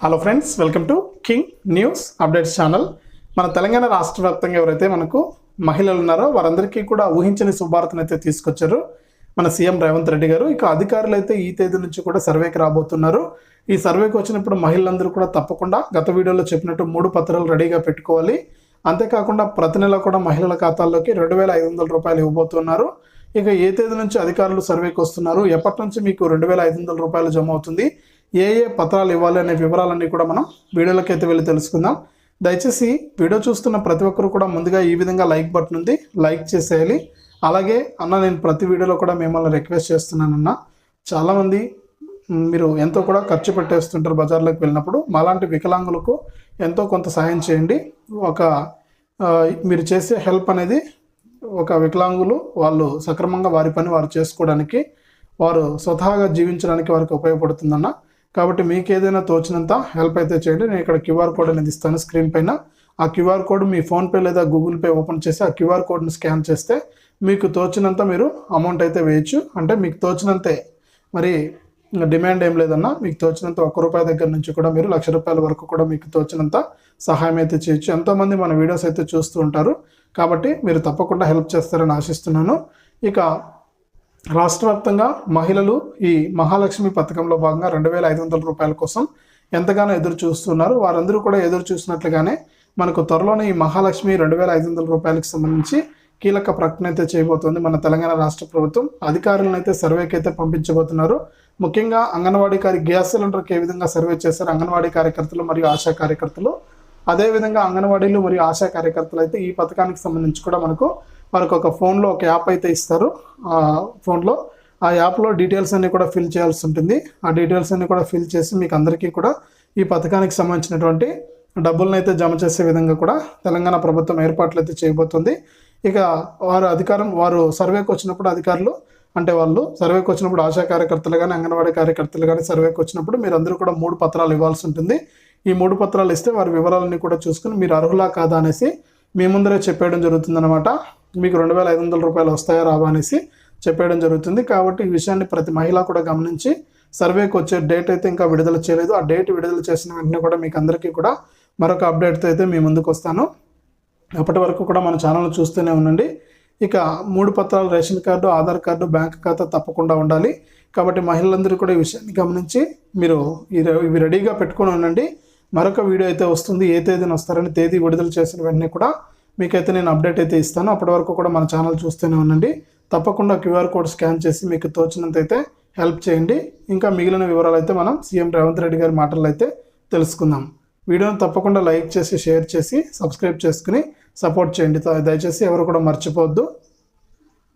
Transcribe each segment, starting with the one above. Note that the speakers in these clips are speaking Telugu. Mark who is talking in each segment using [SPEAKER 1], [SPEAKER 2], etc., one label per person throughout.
[SPEAKER 1] Hello friends welcome to King News updates channel మన తెలంగాణ రాష్ట్ర వ్యాప్తంగా ఎవరైతే మనకు మహిళలు ఉన్నారో వారందరికీ కూడా ఊహించని శుభార్తను అయితే తీసుకొచ్చారు. మన సీఎం రేవంత్ రెడ్డి గారు ఇక అధికారులు అయితే ఈ తేదీ నుంచి కూడా సర్వేకి రాబోతున్నారు. ఈ సర్వేకి వచ్చినప్పుడు మహిళలందరూ కూడా తప్పకుండా గత వీడియోలో చెప్పినట్టు మూడు పత్రాలు రెడీగా పెట్టుకోవాలి. అంతేకాకుండా ప్రతి నెల కూడా మహిళల ఖాతాల్లోకి రెండు వేల ఐదు వందల రూపాయలు ఇవ్వబోతున్నారు. ఇక ఏ తేదీ నుంచి అధికారులు సర్వేకి వస్తున్నారు? ఎప్పటి నుంచి మీకు రెండు వేల ఐదు వందల రూపాయలు జమ అవుతుంది? ఏ ఏ పత్రాలు ఇవ్వాలి అనే వివరాలన్నీ కూడా మనం వీడియోలోకి అయితే వెళ్ళి తెలుసుకుందాం. దయచేసి వీడియో చూస్తున్న ప్రతి ఒక్కరు కూడా ముందుగా ఈ విధంగా లైక్ బటన్ ఉంది లైక్ చేసేయాలి. అలాగే అన్న నేను ప్రతి వీడియోలో కూడా మిమ్మల్ని రిక్వెస్ట్ చేస్తున్నానన్న. చాలామంది మీరు ఎంతో కూడా ఖర్చు పెట్టేస్తుంటారు బజార్లోకి వెళ్ళినప్పుడు. మాలాంటి వికలాంగులకు ఎంతో కొంత సాయం చేయండి. ఒక మీరు చేసే హెల్ప్ అనేది ఒక వికలాంగులు వాళ్ళు సక్రమంగా వారి పని వారు చేసుకోవడానికి వారు స్వతహాగా జీవించడానికి వారికి ఉపయోగపడుతుందన్న. కాబట్టి మీకు ఏదైనా తోచినంత హెల్ప్ అయితే చేయండి. నేను ఇక్కడ క్యూఆర్ కోడ్ అనేది ఇస్తాను స్క్రీన్ పైన. ఆ క్యూఆర్ కోడ్ మీ ఫోన్పే లేదా గూగుల్ పే ఓపెన్ చేసి ఆ క్యూఆర్ కోడ్ని స్కాన్ చేస్తే మీకు తోచినంత మీరు అమౌంట్ అయితే వేయచ్చు. అంటే మీకు తోచినంతే. మరి డిమాండ్ ఏం లేదన్నా మీకు తోచినంత ఒక్క రూపాయి దగ్గర నుంచి కూడా మీరు లక్ష రూపాయల వరకు కూడా మీకు తోచినంత సహాయం అయితే చేయొచ్చు. ఎంతోమంది మన వీడియోస్ అయితే చూస్తూ ఉంటారు. కాబట్టి మీరు తప్పకుండా హెల్ప్ చేస్తారని ఆశిస్తున్నాను. ఇక రాష్ట్ర వ్యాప్తంగా మహిళలు ఈ మహాలక్ష్మి పథకంలో భాగంగా రెండు వేల ఐదు వందల రూపాయల కోసం ఎంతగానో ఎదురు చూస్తున్నారు. వారందరూ కూడా ఎదురు చూసినట్లుగానే మనకు త్వరలోనే ఈ మహాలక్ష్మి రెండు వేల ఐదు వందల రూపాయలకు సంబంధించి కీలక ప్రకటన అయితే చేయబోతోంది మన తెలంగాణ రాష్ట్ర ప్రభుత్వం. అధికారులను అయితే సర్వేకి అయితే పంపించబోతున్నారు. ముఖ్యంగా అంగన్వాడీ కార్య గ్యాస్ సిలిండర్కి ఏ విధంగా సర్వే చేశారు అంగన్వాడీ కార్యకర్తలు మరియు ఆశా కార్యకర్తలు? అదేవిధంగా అంగన్వాడీలు మరియు ఆశా కార్యకర్తలు అయితే ఈ పథకానికి సంబంధించి కూడా మనకు మనకు ఒక ఫోన్లో ఒక యాప్ అయితే ఇస్తారు. ఆ ఫోన్లో ఆ యాప్లో డీటెయిల్స్ అన్నీ కూడా ఫిల్ చేయాల్సి ఉంటుంది. ఆ డీటెయిల్స్ అన్నీ కూడా ఫిల్ చేసి మీకు అందరికీ కూడా ఈ పథకానికి సంబంధించినటువంటి డబ్బులను అయితే జమ చేసే విధంగా కూడా తెలంగాణ ప్రభుత్వం ఏర్పాట్లు అయితే చేయబోతుంది. ఇక వారు అధికారం వారు సర్వేకి వచ్చినప్పుడు అధికారులు అంటే వాళ్ళు సర్వేకి వచ్చినప్పుడు ఆశా కార్యకర్తలు కానీ అంగన్వాడీ కార్యకర్తలు కానీ సర్వేకి వచ్చినప్పుడు మీరు అందరూ కూడా మూడు పత్రాలు ఇవ్వాల్సి ఉంటుంది. ఈ మూడు పత్రాలు ఇస్తే వారి వివరాలన్నీ కూడా చూసుకుని మీరు అర్హులా కాదా అనేసి మీ ముందరే చెప్పేయడం జరుగుతుందన్నమాట. మీకు రెండు వేల ఐదు వందల రూపాయలు వస్తాయా రావా అనేసి చెప్పేయడం జరుగుతుంది. కాబట్టి ఈ విషయాన్ని ప్రతి మహిళ కూడా గమనించి సర్వేకి వచ్చే డేట్ అయితే ఇంకా విడుదల చేయలేదు. ఆ డేట్ విడుదల చేసిన వెంటనే కూడా మీకు అందరికీ కూడా మరొక అప్డేట్తో అయితే మీ ముందుకు వస్తాను. అప్పటి వరకు కూడా మన ఛానల్ చూస్తూనే ఉండండి. ఇక మూడు పత్రాలు ration card Aadhaar card bank ఖాతా తప్పకుండా ఉండాలి. కాబట్టి మహిళలందరూ కూడా ఈ విషయాన్ని గమనించి మీరు ఇవి రెడీగా పెట్టుకొని ఉండండి. మరొక వీడియో అయితే వస్తుంది. ఏ తేదీన వస్తారని తేదీ విడుదల చేసిన వెంటనే కూడా మీకైతే నేను అప్డేట్ అయితే ఇస్తాను. అప్పటి వరకు కూడా మన ఛానల్ చూస్తూనే ఉండండి. తప్పకుండా క్యూఆర్ కోడ్ స్కాన్ చేసి మీకు తోచినంత అయితే హెల్ప్ చేయండి. ఇంకా మిగిలిన వివరాలు అయితే మనం సీఎం రేవంత్ రెడ్డి గారి మాటల్లో అయితే తెలుసుకుందాం. వీడియోని తప్పకుండా లైక్ చేసి షేర్ చేసి సబ్స్క్రైబ్ చేసుకుని సపోర్ట్ చేయండి. దయచేసి ఎవరు కూడా మర్చిపోవద్దు.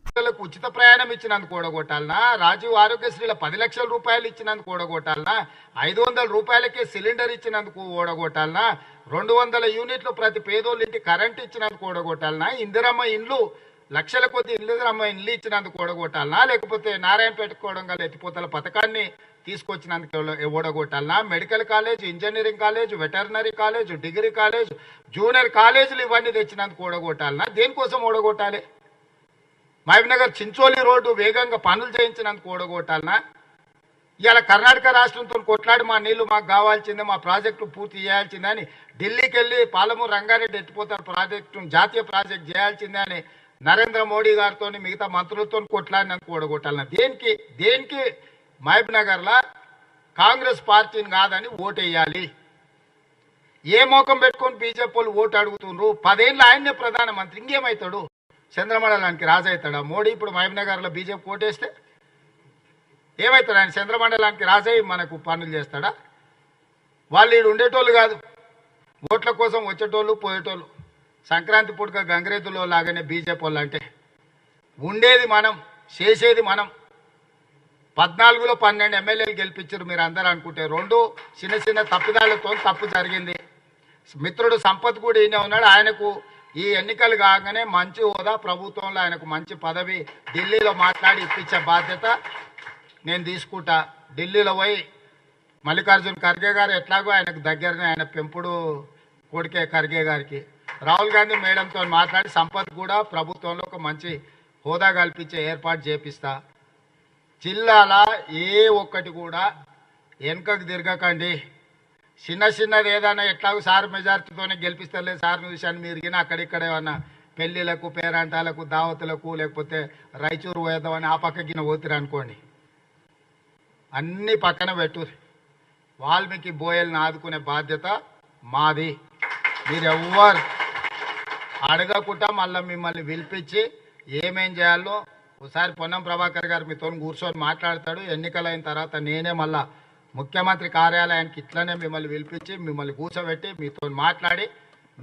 [SPEAKER 2] పిల్లలకు ఉచిత ప్రయాణం ఇచ్చినందుకు కూడగొట్టాలనా రాజీవ్ ఆరోగ్యశ్రీల పది లక్షల రూపాయలు ఇచ్చినందుకు కూడగొట్టాలనా ఐదు వందల రూపాయలకే సిలిండర్ ఇచ్చినందుకు ఓడగొట్టాలనా? రెండు వందల యూనిట్లు ప్రతి పేదోళ్ళ ఇంటి కరెంట్ ఇచ్చినందుకు కూడగొట్టాలనా? ఇందిరమ్మ ఇండ్లు లక్షల కొద్ది ఇందిరమ్మ ఇండ్లు ఇచ్చినందుకు కూడగొట్టాలనా? లేకపోతే నారాయణపేట కోడంగల్ ఎత్తిపోతల పథకాన్ని తీసుకొచ్చినందుకు ఓడగొట్టాలనా medical college engineering college veterinary college degree college junior కాలేజీలు ఇవన్నీ తెచ్చినందుకు ఓడగొట్టాలనా దేనికోసం ఓడగొట్టాలి మహబూబ్నగర్ చించోలి రోడ్డు వేగంగా పనులు చేయించినందుకు ఓడగొట్టాలనా ఇవాళ కర్ణాటక రాష్ట్రంతో కొట్లాడి మా నీళ్ళు మాకు కావాల్సిందే మా ప్రాజెక్టు పూర్తి చేయాల్సిందే అని ఢిల్లీకి వెళ్ళి పాలమూరు రంగారెడ్డి ఎత్తిపోతారు ప్రాజెక్టు జాతీయ ప్రాజెక్ట్ చేయాల్సిందే అని నరేంద్ర మోడీ గారితో మిగతా మంత్రులతో కొట్లాడినందుకు ఓడగొట్టాలన్నా దేనికి దేనికి మహబూబ్ నగర్లో కాంగ్రెస్ పార్టీని కాదని ఓటేయాలి. ఏ మోకం పెట్టుకొని బీజేపీ వాళ్ళు ఓటు అడుగుతుండ్రు? పదేళ్ళు ఆయన్నే ప్రధానమంత్రి ఇంకేమవుతాడు చంద్రమండలానికి రాజవుతాడా మోడీ ఇప్పుడు మహబూబ్నగర్లో బీజేపీ ఓటేస్తే ఏమవుతాడు ఆయన చంద్రమండలానికి రాసేవి మనకు పనులు చేస్తాడా? వాళ్ళు ఈడు ఉండేటోళ్ళు కాదు. ఓట్ల కోసం వచ్చేటోళ్ళు పోయేటోళ్ళు. సంక్రాంతి పుట్టుక గంగరేతులో లాగానే బీజేపీ వాళ్ళు అంటే ఉండేది మనం చేసేది మనం. పద్నాలుగులో పన్నెండు ఎమ్మెల్యేలు గెలిపించారు మీరు అందరూ అనుకుంటే. రెండు చిన్న చిన్న తప్పిదాలతో తప్పు జరిగింది. మిత్రుడు సంపత్ కూడా ఈయన ఉన్నాడు. ఆయనకు ఈ ఎన్నికలు కాగానే మంచి హోదా ప్రభుత్వంలో ఆయనకు మంచి పదవి ఢిల్లీలో మాట్లాడి ఇప్పించే బాధ్యత నేను తీసుకుంటా. ఢిల్లీలో పోయి మల్లికార్జున్ ఖర్గే గారు ఎట్లాగో ఆయనకు దగ్గరనే ఆయన పెంపుడు కొడుకే ఖర్గే గారికి. రాహుల్ గాంధీ మేడంతో మాట్లాడి సంపత్ కూడా ప్రభుత్వంలో ఒక మంచి హోదా కల్పించే ఏర్పాటు చేపిస్తా. జిల్లాల ఏ ఒక్కటి కూడా వెనుకకు తిరగకండి. చిన్న చిన్నది ఏదైనా ఎట్లాగో సార్ మెజార్టీతోనే గెలిపిస్తలే సార్ చూశాను మీరు గిన అక్కడిక్కడ ఏమన్నా పెళ్ళిలకు పేరంటాలకు దావతులకు లేకపోతే రైచూరు పోయేద్దామని ఆ పక్కకి పోతురు అనుకోండి అన్ని పక్కన పెట్టు. వాల్మీకి బోయల్ని ఆదుకునే బాధ్యత మాది. మీరెవ్వరు అడగకుండా మళ్ళీ మిమ్మల్ని పిలిపించి ఏమేం చేయాలో ఒకసారి పొన్నం ప్రభాకర్ గారు మీతో కూర్చొని మాట్లాడతాడు. ఎన్నికలైన తర్వాత నేనే మళ్ళా ముఖ్యమంత్రి కార్యాలయానికి ఇట్లనే మిమ్మల్ని పిలిపించి మిమ్మల్ని కూర్చోబెట్టి మీతో మాట్లాడి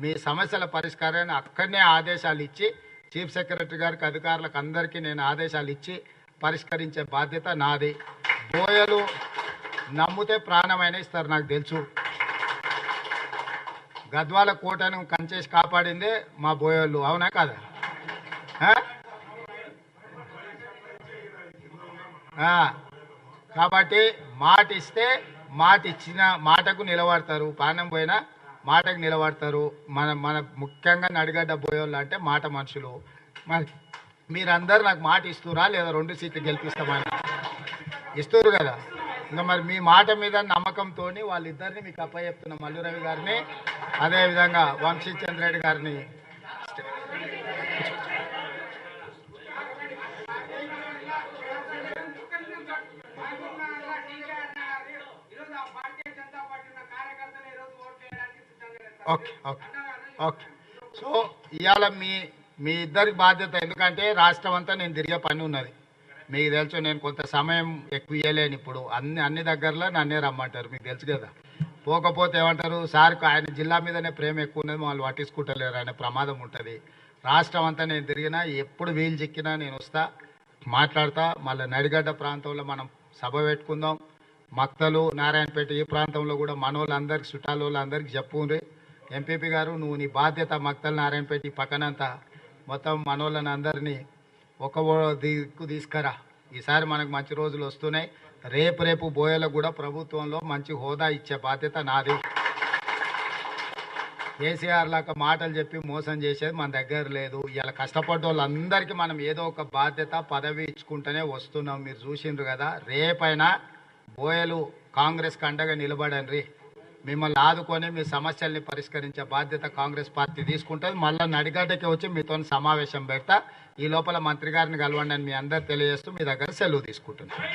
[SPEAKER 2] మీ సమస్యల పరిష్కారాన్ని అక్కడనే ఆదేశాలు ఇచ్చి చీఫ్ సెక్రటరీ గారికి అధికారులకు అందరికీ నేను ఆదేశాలు ఇచ్చి పరిష్కరించే బాధ్యత నాది. బోయలు నమ్మితే ప్రాణమైన ఇస్తారు నాకు తెలుసు. గద్వాల కోటను కంచేసి కాపాడిందే మా బోయోళ్ళు అవునా కాదా? కాబట్టి మాట ఇస్తే మాట ఇచ్చిన మాటకు నిలబడతారు ప్రాణం పోయినా మాటకు నిలబడతారు. మన మన ముఖ్యంగా నడిగడ్డ బోయోళ్ళు అంటే మాట మనుషులు. మరి మీరందరూ నాకు మాట ఇస్తురా లేదా రెండు సీట్లు గెలిపిస్తామని? ఇస్తారు కదా. ఇంకా మరి మీ మాట మీద నమ్మకంతో వాళ్ళిద్దరిని మీకు అప్పచెప్తున్న మల్లు రవి గారిని అదేవిధంగా వంశీ చంద్రెడ్డి గారిని. Okay okay okay. సో ఇవాళ మీ మీ ఇద్దరికి బాధ్యత ఎందుకంటే రాష్ట్రం అంతా నేను తిరిగే పని ఉన్నది. మీకు తెలుసు నేను కొంత సమయం ఎక్కువ ఇవ్వలేను ఇప్పుడు. అన్ని అన్ని దగ్గరలో నన్నే రమ్మంటారు మీకు తెలుసు కదా. పోకపోతే ఏమంటారు సార్కు ఆయన జిల్లా మీదనే ప్రేమ ఎక్కువ ఉన్నది వాళ్ళు పట్టించుకుంటలేరు అనే ప్రమాదం ఉంటుంది. రాష్ట్రం అంతా నేను తిరిగినా ఎప్పుడు వీలు చిక్కినా నేను వస్తా మాట్లాడతా. మళ్ళీ నడిగడ్డ ప్రాంతంలో మనం సభ పెట్టుకుందాం. మక్తలు నారాయణపేట ఈ ప్రాంతంలో కూడా మనోళ్ళందరికి చుట్టాల వాళ్ళందరికీ చెప్పుండ్రి. ఎంపీపీ గారు నువ్వు నీ బాధ్యత మక్తలు నారాయణపేట ఈ పక్కనంతా. మొత్తం మనోళ్ళని అందరినీ ఒక దిక్కు తీసుకురా. ఈసారి మనకు మంచి రోజులు వస్తున్నాయి. రేపు రేపు బోయలకు కూడా ప్రభుత్వంలో మంచి హోదా ఇచ్చే బాధ్యత నాది. కేసీఆర్ లాగా మాటలు చెప్పి మోసం చేసేది మన దగ్గర లేదు. ఇలా కష్టపడ్డ వాళ్ళందరికీ మనం ఏదో ఒక బాధ్యత పదవి ఇచ్చుకుంటూనే వస్తున్నాం. మీరు చూసిండ్రు కదా రేపైనా బోయలు కాంగ్రెస్ అండగా నిలబడండి. మిమ్మల్ని ఆదుకొని మీ సమస్యల్ని పరిష్కరించే బాధ్యత కాంగ్రెస్ పార్టీ తీసుకుంటుంది. మళ్ళీ నడిగడ్డకి వచ్చి మీతో సమావేశం పెడతా. ఈ లోపల మంత్రి గారిని కలవండి అని మీ అందరు తెలియజేస్తూ మీ దగ్గర సెలవు తీసుకుంటున్నాను.